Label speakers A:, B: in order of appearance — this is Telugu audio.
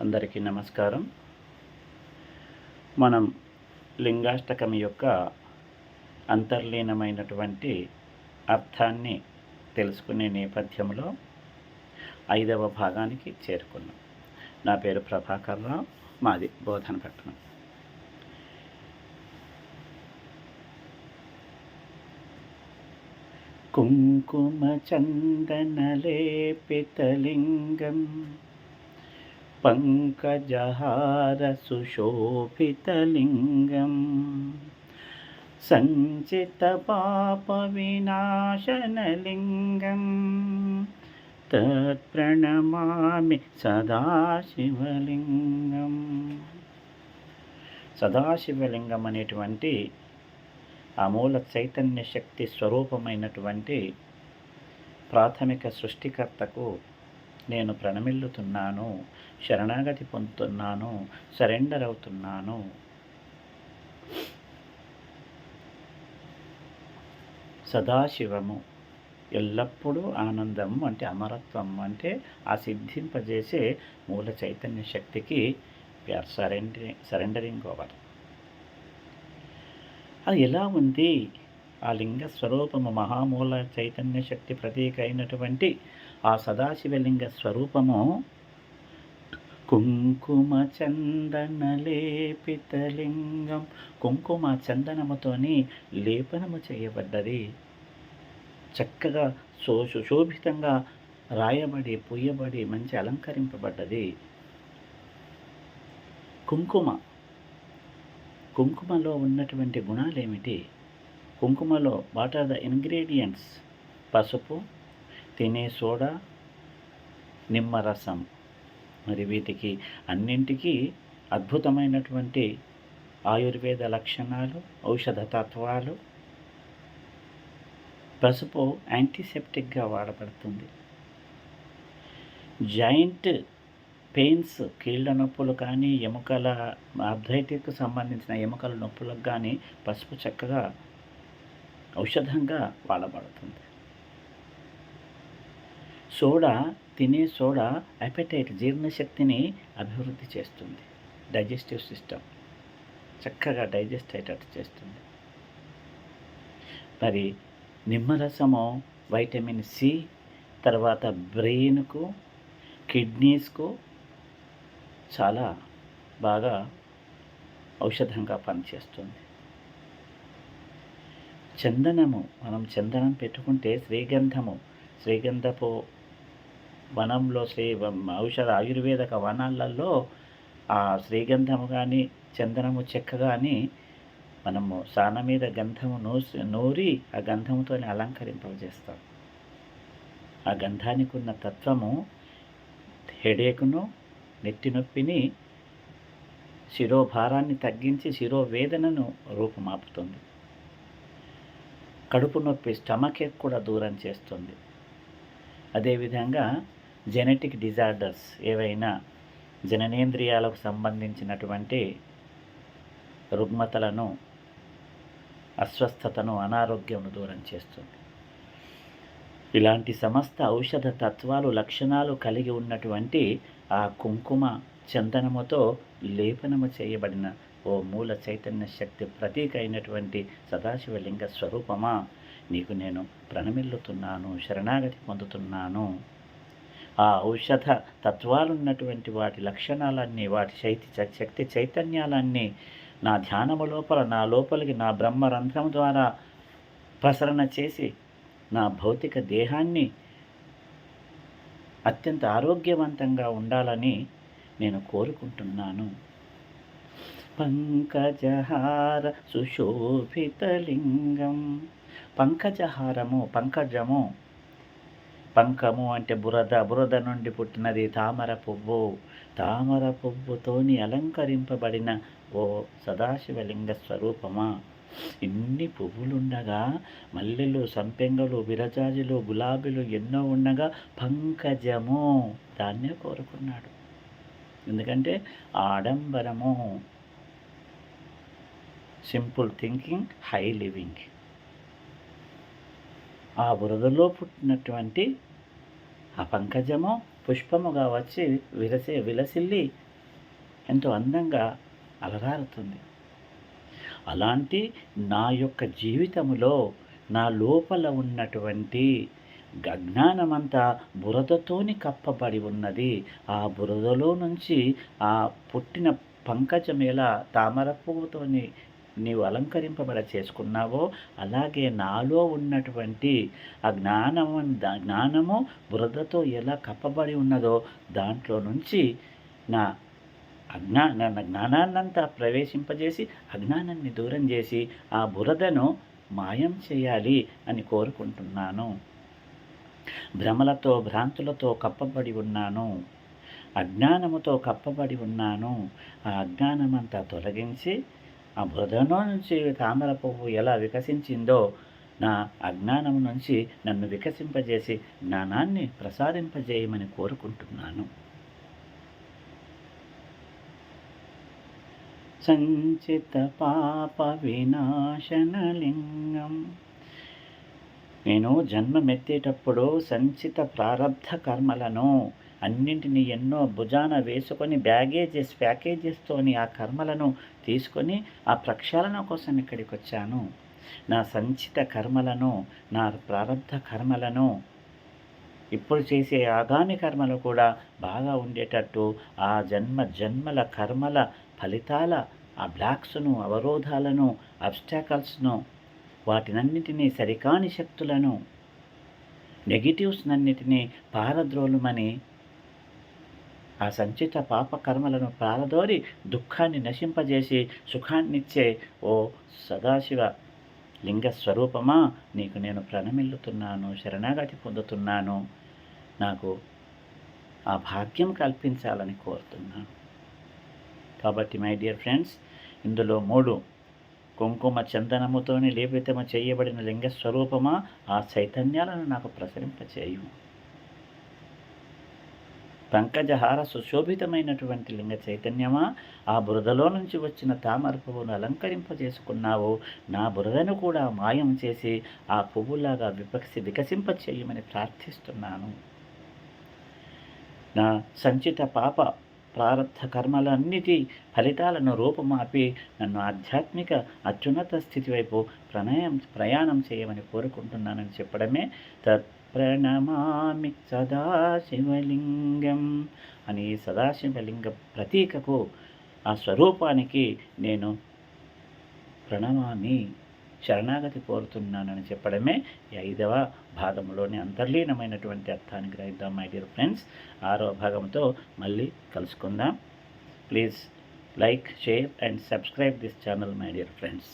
A: అందరికీ నమస్కారం. మనం లింగాష్టకం యొక్క అంతర్లీనమైనటువంటి అర్థాన్ని తెలుసుకునే నేపథ్యంలో ఐదవ భాగానికి చేరుకున్నాం. నా పేరు ప్రభాకర్ రావు మాది బోధన పట్టణం కుంకుమచందనలేపితలింగం पङ्कजहारसुशोभितलिङ्गं सञ्चितपापविनाशनलिङ्गं తత్ప్రణమామి సదాశివలింగం సదాశివలింగం అనేటువంటి అమూల చైతన్య శక్తి స్వరూపమైనటువంటి ప్రాథమిక సృష్టికర్తకు నేను ప్రణమిల్లుతున్నాను శరణాగతి పొందుతున్నాను సరెండర్ అవుతున్నాను. సదాశివము. ఎల్లప్పుడూ ఆనందం అంటే అమరత్వం అంటే ఆ సిద్ధింపజేసే మూల చైతన్య శక్తికి వీఆర్ సరెండరింగ్ సరెండరింగ్ ఓవర్ అది ఎలా ఉంది? ఆ లింగ స్వరూపము మహామూల చైతన్య శక్తి ప్రతీక అయినటువంటి ఆ సదాశివలింగ స్వరూపము కుంకుమ చందన లేపితలింగం కుంకుమ చందనముతోని లేపనము చేయబడ్డది. చక్కగా సో సుశోభితంగా రాయబడి పూయబడి మంచి అలంకరింపబడ్డది. కుంకుమ. కుంకుమలో ఉన్నటువంటి గుణాలు ఏమిటి కుంకుమలో వాట్ ఆర్ ద ఇంగ్రీడియంట్స్? పసుపు తినే సోడా నిమ్మరసం మరి వీటికి అన్నింటికీ అద్భుతమైనటువంటి ఆయుర్వేద లక్షణాలు ఔషధ తత్వాలు. పసుపు యాంటీసెప్టిక్గా వాడబడుతుంది. జాయింట్ పెయిన్స్ కీళ్ళ నొప్పులు కానీ ఎముకల అర్థైటిక్ సంబంధించిన ఎముకల నొప్పులకు కానీ పసుపు చక్కగా ఔషధంగా వాడబడుతుంది. సోడా తినే సోడా అపెటైట్ జీర్ణశక్తిని అభివృద్ధి చేస్తుంది. డైజెస్టివ్ సిస్టమ్ చక్కగా డైజెస్ట్ అయ్యేటట్టు చేస్తుంది. మరి నిమ్మరసము వైటమిన్ సి తర్వాత బ్రెయిన్కు కిడ్నీస్కు చాలా బాగా ఔషధంగా పనిచేస్తుంది. చందనము మనం చందనం పెట్టుకుంటే శ్రీగంధము శ్రీగంధపు వనంలో శ్రీ ఔషధ ఆయుర్వేదక వనాలలో ఆ శ్రీగంధము కానీ చందనము చెక్క కానీ మనము సాన మీద గంధము నూసి నూరి ఆ గంధముతో అలంకరింపజేస్తాం. ఆ గంధానికి ఉన్న తత్వము హెడేక్ను నెత్తి నొప్పిని శిరోభారాన్ని తగ్గించి శిరోవేదనను రూపుమాపుతుంది. కడుపు నొప్పి స్టమక్ కూడా దూరం చేస్తుంది. అదేవిధంగా జెనెటిక్ డిజార్డర్స్ ఏవైనా జననేంద్రియాలకు సంబంధించినటువంటి రుగ్మతలను అస్వస్థతను అనారోగ్యమును దూరం చేస్తుంది. ఇలాంటి సమస్త ఔషధ తత్వాలు లక్షణాలు కలిగి ఉన్నటువంటి ఆ కుంకుమ చందనముతో లేపనము చేయబడిన ఓ మూల చైతన్య శక్తి ప్రతీక అయినటువంటి సదాశివలింగ స్వరూపమా? నీకు నేను ప్రణమిల్లుతున్నాను శరణాగతి పొందుతున్నాను. ఆ ఔషధ తత్వాలున్నటువంటి వాటి లక్షణాలన్నీ వాటి శైతి శక్తి చైతన్యాలన్నీ నా ధ్యానము లోపల నా లోపలికి నా బ్రహ్మరంధ్రం ద్వారా ప్రసరణ చేసి నా భౌతిక దేహాన్ని అత్యంత ఆరోగ్యవంతంగా ఉండాలని నేను కోరుకుంటున్నాను. పంకజహార సుశోభితలింగం పంకజహారము పంకజము పంకము అంటే బురద. బురద నుండి పుట్టినది తామర పువ్వు. తామర పువ్వుతోని అలంకరింపబడిన ఓ సదాశివలింగ స్వరూపమా? ఇన్ని పువ్వులుండగా మల్లెలు సంపెంగలు విరజాజులు గులాబీలు ఎన్నో ఉండగా పంకజము. దాన్నే కోరుకున్నాడు. ఎందుకంటే ఆడంబరము. Simple thinking high living. ఆ బురదలో పుట్టినటువంటి ఆ పంకజము పుష్పముగా వచ్చి విరసే విలసిల్లి ఎంతో అందంగా అలరారుతుంది. అలాంటి నా యొక్క జీవితములో నా లోపల ఉన్నటువంటి అజ్ఞానమంతా బురదతోని కప్పబడి ఉన్నది. ఆ బురదలో నుంచి ఆ పుట్టిన పంకజమేళ తామర పువ్వుతోని నీవు అలంకరింపబడ చేసుకున్నావో అలాగే నాలో ఉన్నటువంటి ఆ జ్ఞానము జ్ఞానము బురదతో ఎలా కప్పబడి ఉన్నదో దాంట్లో నుంచి నా అజ్ఞా నా జ్ఞానాన్నంతా ప్రవేశింపజేసి అజ్ఞానాన్ని దూరం చేసి ఆ బురదను మాయం చేయాలి అని కోరుకుంటున్నాను. భ్రమలతో భ్రాంతులతో కప్పబడి ఉన్నాను. అజ్ఞానముతో కప్పబడి ఉన్నాను. ఆ అజ్ఞానమంతా తొలగించి ఆ బురదలో నుంచి తామర పువ్వు ఎలా వికసించిందో నా అజ్ఞానం నుంచి నన్ను వికసింపజేసి జ్ఞానాన్ని ప్రసాదింపజేయమని కోరుకుంటున్నాను. సంచిత పాప వినాశనలింగం. నేను జన్మమెత్తేటప్పుడు సంచిత ప్రారంధ కర్మలను అన్నింటినీ ఎన్నో భుజాన వేసుకొని బ్యాగేజెస్ ప్యాకేజెస్తోని ఆ కర్మలను తీసుకొని ఆ ప్రక్షాళన కోసం ఇక్కడికి వచ్చాను నా సంచిత కర్మలను నా ప్రారంభ కర్మలను ఇప్పుడు చేసే ఆగామి కర్మలు కూడా బాగా ఉండేటట్టు ఆ జన్మ జన్మల కర్మల ఫలితాల ఆ బ్లాక్స్ను అవరోధాలను అబ్స్టాకల్స్ను వాటినన్నిటినీ సరికాని శక్తులను నెగిటివ్స్నన్నిటినీ పారద్రోలుమని ఆ సంచిత పాపకర్మలను పారదోరి దుఃఖాన్ని నశింపజేసి సుఖాన్నిచ్చే ఓ సదాశివ లింగ స్వరూపమా? నీకు నేను ప్రణమిల్లుతున్నాను శరణాగతి పొందుతున్నాను. నాకు ఆ భాగ్యం కల్పించాలని కోరుతున్నాను. కాబట్టి మై డియర్ ఫ్రెండ్స్ ఇందులో మూడు. కుంకుమ చందనముతోని లేపితము చేయబడిన లింగ స్వరూపమా? ఆ చైతన్యాలను నాకు ప్రసరింపచేయు. పంకజహార సుశోభితమైనటువంటి లింగ చైతన్యమా? ఆ బురదలో నుంచి వచ్చిన తామర పువ్వును అలంకరింపజేసుకున్నావు. నా బురదను కూడా మాయం చేసి ఆ పువ్వులాగా విపక్షి వికసింప చేయమని ప్రార్థిస్తున్నాను. నా సంచిత పాప ప్రారంధ కర్మలన్నిటి ఫలితాలను రూపమాపి నన్ను ఆధ్యాత్మిక అత్యున్నత స్థితి వైపు ప్రణయం ప్రయాణం చేయమని కోరుకుంటున్నానని చెప్పడమే తత్ ప్రణమామి సదాశివలింగం అని సదాశివలింగ ప్రతీకకు ఆ స్వరూపానికి నేను ప్రణమామి శరణాగతి కోరుతున్నానని చెప్పడమే ఈ ఐదవ భాగంలోని అంతర్లీనమైనటువంటి అర్థాన్ని గ్రహిద్దాం మై డియర్ ఫ్రెండ్స్ ఆరవ భాగంతో మళ్ళీ కలుసుకుందాం. Please like share and subscribe this channel my dear friends